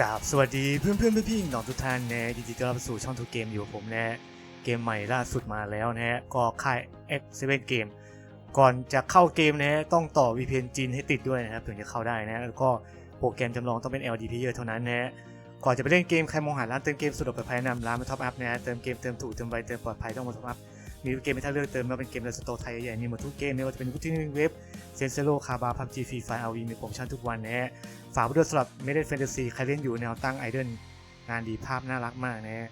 กราบสวัสดีเพื่อนเพื่อนๆพี่ๆน้องทุกท่านนะยินดีต้อนรับสู่ช่องทูเกมอยู่ผมนะเกมใหม่ล่าสุดมาแล้วนะก็ค่าย X7 เกมก่อนจะเข้าเกมนะต้องต่อ VPN จีนให้ติดด้วยนะครับถึงจะเข้าได้นะแล้วก็โปรแกรมจำลองต้องเป็น LD player เท่านั้นนะก่อนจะไปเล่นเกมใครมองหาร้านเติมเกมสุดปลอดภัยนำร้านมาท็อปอัพนะฮะเติมเกมเติมถูกเติมไวเติมปลอดภัยต้องมาท็อปอัพ มีเกมให้ท่านเลือกเติมแล้วเป็นเกมในสโตร์ไทยใหญ่มีหมดทุกเกมไม่ว่าจะเป็นวุฒิเว็บเซนเซโรคาบาพับจีฟรีไฟอาวีมีโปรโมชั่นทุกวันนะฮะฝากไปด้วยสำหรับ m e d e n Fantasy ใครเล่นอยู่แนวตั้งไอดอลงานดีภาพน่ารักมากนะฮะ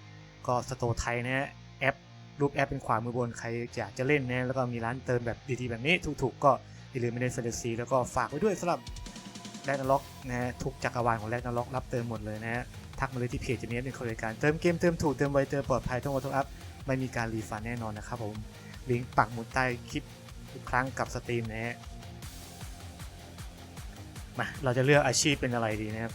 ก็สโตร์ไทยนะฮะแอปรูปแอปเป็นขวามือบนใครอยากจะเล่นนะแล้วก็มีร้านเติมแบบดีๆแบบนี้ถูกๆก็อย่าลืม m e d e n Fantasy แล้วก็ฝากไว้ด้วยสำหรับแรกนาล็อกนะฮะทุกจักรวาลของแรกนาล็อกรับเติมหมดเลยนะฮะทักมาเลยที่เพจจะมีเป็นคนบริการเติมเกมเติมถูกเติมไวเติมปลอดภัยต้องออโต้อัพ ไม่มีการรีฟันแน่นอนนะครับผมลิงก์ปักหมุดใต้คลิปทุกครั้งกับสตรีมนะฮะมาเราจะเลือกอาชีพเป็นอะไรดีนะครับ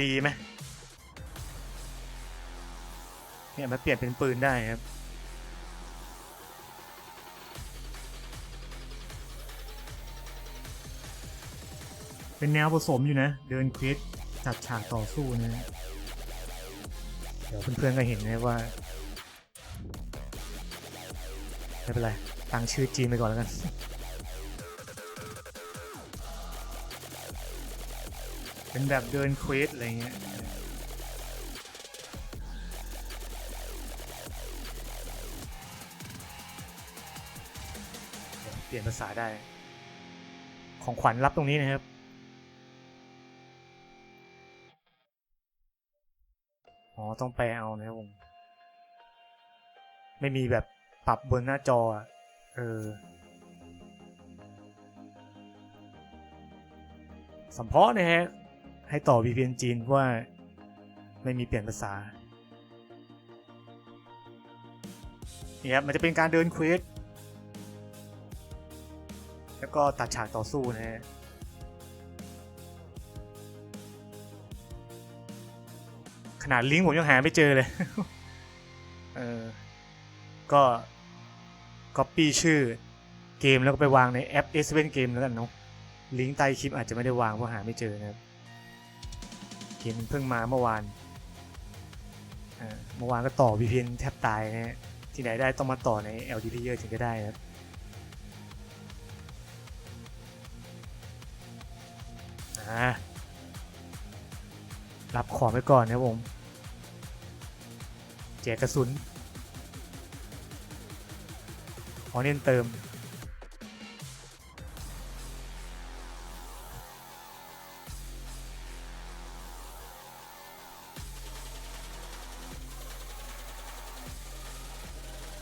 ดีไหมเนี่ยมันเปลี่ยนเป็นปืนได้ครับ เป็นแนวผสมอยู่นะ เดินควิดจัดฉากต่อสู้นะ เดี๋ยวเพื่อนๆก็เห็นนะว่า ไม่เป็นไร ตั้งชื่อจีนไปก่อนแล้วกันเป็นแบบเดินเควสอะไรเงี้ยเปลี่ยนภาษาได้ ของขวัญรับตรงนี้นะครับ ต้องแปลเอานะครับผมไม่มีแบบปรับบนหน้าจอเออสัมเพาะนะฮะ ให้ต่อ VPN จีนว่าไม่มีเปลี่ยนภาษานี่ครับมันจะเป็นการเดินเควสแล้วก็ตัดฉากต่อสู้นะฮะ ขนาดลิงก์ผมยังหาไม่เจอเลย เออ ก็ copy ชื่อเกมแล้วก็ไปวางในแอป S7 เกมแล้วกันเนาะ ลิงก์ใต้คลิปอาจจะไม่ได้วางเพราะหาไม่เจอนะครับ เกมมันเพิ่งมาเมื่อวานอ่าเมื่อวานก็ต่อ VPN แทบตายนะฮะ ที่ไหนได้ต้องมาต่อใน LD Player ถึงจะได้นะครับอ่ารับของไปก่อนนะครับผมแจกกระสุนขอเน้นเติม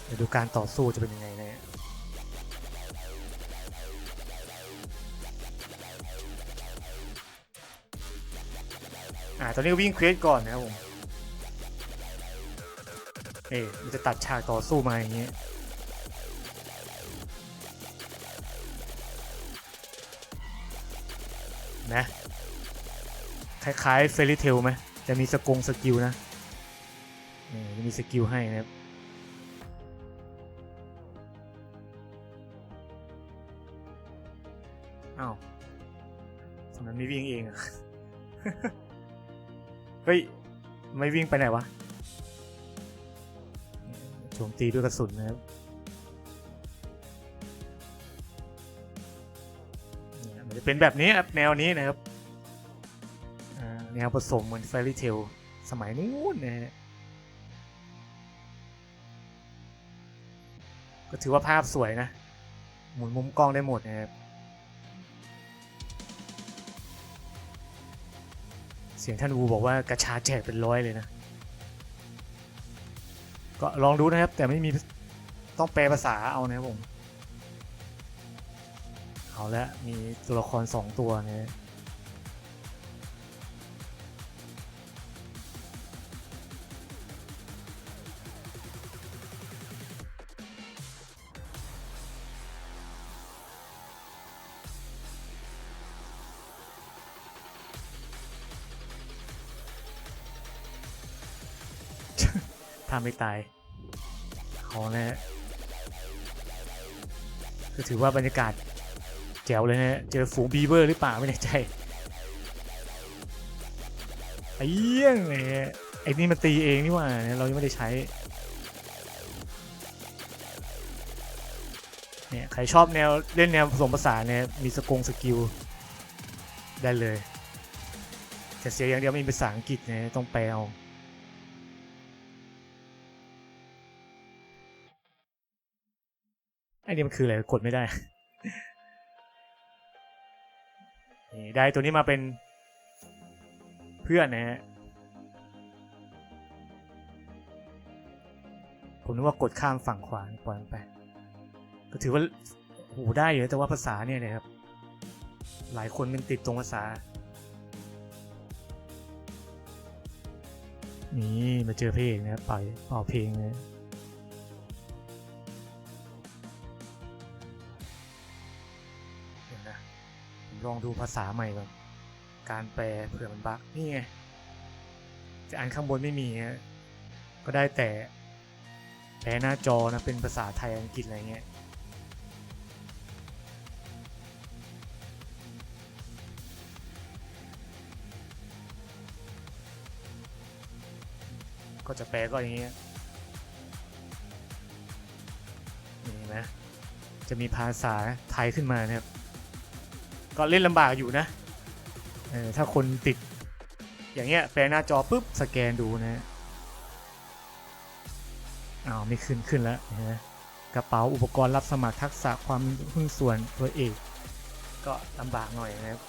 เดี๋ยวดูการต่อสู้จะเป็นยังไงนะอ่าตอนนี้วิ่งเควสก่อนนะครับผม เอ๊มันจะตัดฉากต่อสู้มาอย่างเงี้ยนะ คล้ายๆเฟริเทลไหมจะมีสกงสกิลนะนี่จะมีสกิลให้นะครับอ้าวทำไมไม่วิ่งเองอะเฮ้ย ไม่วิ่งไปไหนวะ โจมตีด้วยกระสุนนะครับมันจะเป็นแบบนี้ครับแนวนี้นะครับแนวผสมเหมือน Fairy Tail สมัยนู้นนะฮะก็ถือว่าภาพสวยนะ หมุนมุมกล้องได้หมดนะครับเสียงท่านวูบอกว่ากระชาแจกเป็นร้อยเลยนะ ก็ลองดูนะครับ แต่ไม่มีต้องแปลภาษาเอานะครับผมเอาละมีตัวละครสองตัวนะถ้าไม่ตาย เอาแน่ก็ถือว่าบรรยากาศแจ๋วเลยนะ เจอฝูงบีเวอร์หรือเปล่าไม่แน่ใจไอ้เยี่ยงเลยไอ้นี่มันตีเองนี่หว่าเรายังไม่ได้ใช้เนี่ยใครชอบแนวเล่นแนวผสมผสานเนี่ยมีสกงสกิลได้เลยแต่เสียอย่างเดียวไม่มีภาษาอังกฤษเนี่ยต้องแปลเอา ไอ้นี่มันคืออะไรกดไม่ได้นี่ได้ตัวนี้มาเป็นเพื่อนนะฮะผมนึกว่ากดข้ามฝั่งขวาปล่อยมันไป ก็ถือว่าโหได้อยู่นะแต่ว่าภาษาเนี่ยนะครับ หลายคนมันติดตรงภาษา นี่มาเจอเพลงนะครับปล่อยเป่าเพลงเลย ลองดูภาษาใหม่ก่อนการแปลเผื่อมันบั๊กนี่ไงจะอันข้างบนไม่มีก็ได้แต่แปลหน้าจอนะเป็นภาษาไทยอังกฤษอะไรเงี้ยก็จะแปลก็อย่างเงี้ยนี่นไหมจะมีภาษาไทยขึ้นมานะครับ ก็เล่นลำบากอยู่นะเออถ้าคนติด อย่างเงี้ยแปลหน้าจอปุ๊บสแกนดูนะอ้าวไม่ขึ้นขึ้นแล้วนไหมกระเป๋าอุปกรณ์รับสมัครทักษะความหุ้นส่วนตัวเอกก็ลำบากหน่อยนะครับ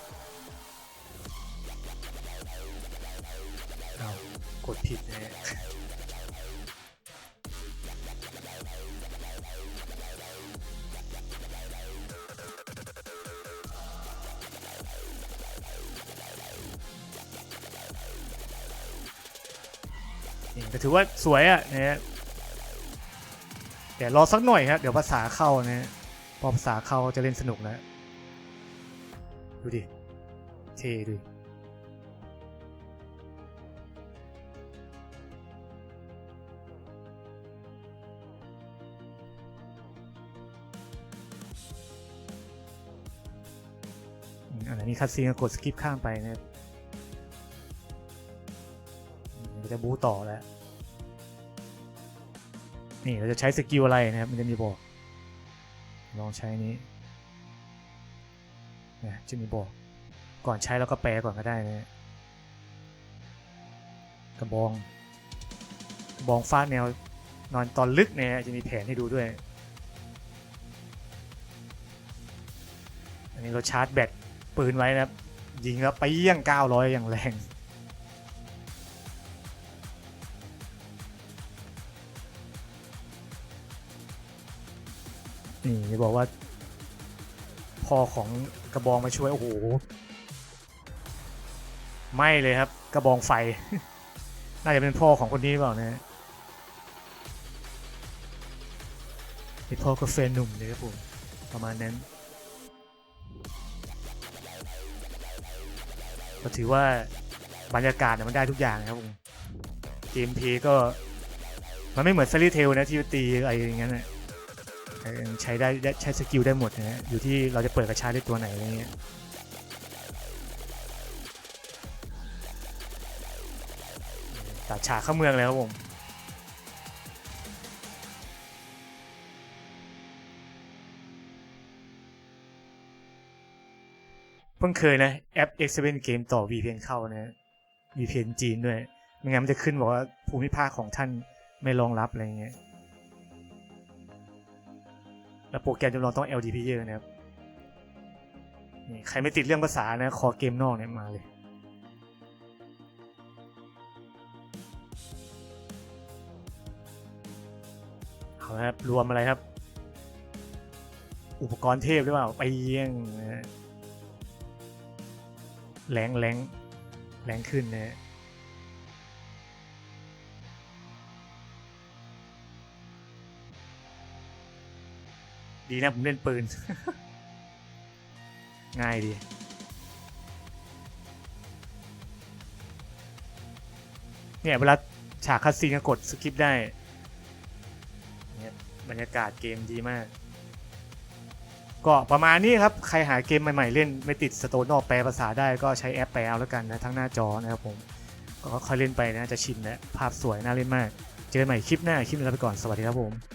เอากดผิดนะ ฮะนี่ถือว่าสวยอะนะฮะเดี๋ยวรอสักหน่อยครับเดี๋ยวภาษาเข้านะฮะพอภาษาเข้าจะเล่นสนุกแล้วดูดิเท่ดูอันนี้คัดซีนก็กดสกิปข้ามไปนะครับจะบูต่อแล้ว นี่เราจะใช้สกิลอะไรนะครับ มันจะมีบอก ลองใช้นี้นะจะมีบอก ก่อนใช้แล้วก็แปลก่อนก็ได้นะกระบองกระบองฟาดแนวนอนตอนลึกเนี่ยจะมีแผนให้ดูด้วย อันนี้เราชาร์จแบตปืนไว้นะครับยิงแล้วไปเยี่ยง900อย่างแรง นี่จะบอกว่าพ่อของกระบองมาช่วย โอ้โห ไม่เลยครับ กระบองไฟ น่าจะเป็นพ่อของคนนี้หรือเปล่านะเป็นพ่อกาแฟนหนุ่มเลยครับผม ประมาณนั้น ก็ถือว่าบรรยากาศเนี่ยมันได้ทุกอย่างครับผมเกมเพย์ก็ มันไม่เหมือนซ a รีเทลนะที่ตีอะไรอย่างเงี้ยนะ ใช้ได้ใช้สกิลได้หมดนะฮะอยู่ที่เราจะเปิดกระชาได้ตัวไหนอะไรเงี้ยตัดฉากเข้าเมืองแล้วครับผมเพิ่งเคยนะ แอป X7 Game ต่อ VPN เข้านะ VPN จีนด้วย ไม่งั้นมันจะขึ้นบอกว่าภูมิภาคของท่านไม่รองรับอะไรเงี้ย แล้วโปรแกรมจำลองต้อง LDP เยอะนะครับนี่ใครไม่ติดเรื่องภาษานะ ขอเกมนอกเนี่ยมาเลย เอาละครับ รวมอะไรครับ อุปกรณ์เทพหรือเปล่า ไปเยี่ยงนะแรงแรงแรงขึ้นนะ ดีนะผมเล่นปืน ง่ายดี เนี่ยเวลาฉากคัสซีนก็กดสคิปได้เนี่ยบรรยากาศเกมดีมาก ก็ประมาณนี้ครับ ใครหาเกมใหม่ๆ เล่นไม่ติดสโตนอกแปลภาษาได้ก็ใช้แอปแปลเอาแล้วกันนะทั้งหน้าจอนะครับผม ก็ค่อยเล่นไปนะจะชินแล้วภาพสวยน่าเล่นมาก เจอกันใหม่คลิปหน้าคลิปนี้ลาไปก่อนสวัสดีครับผม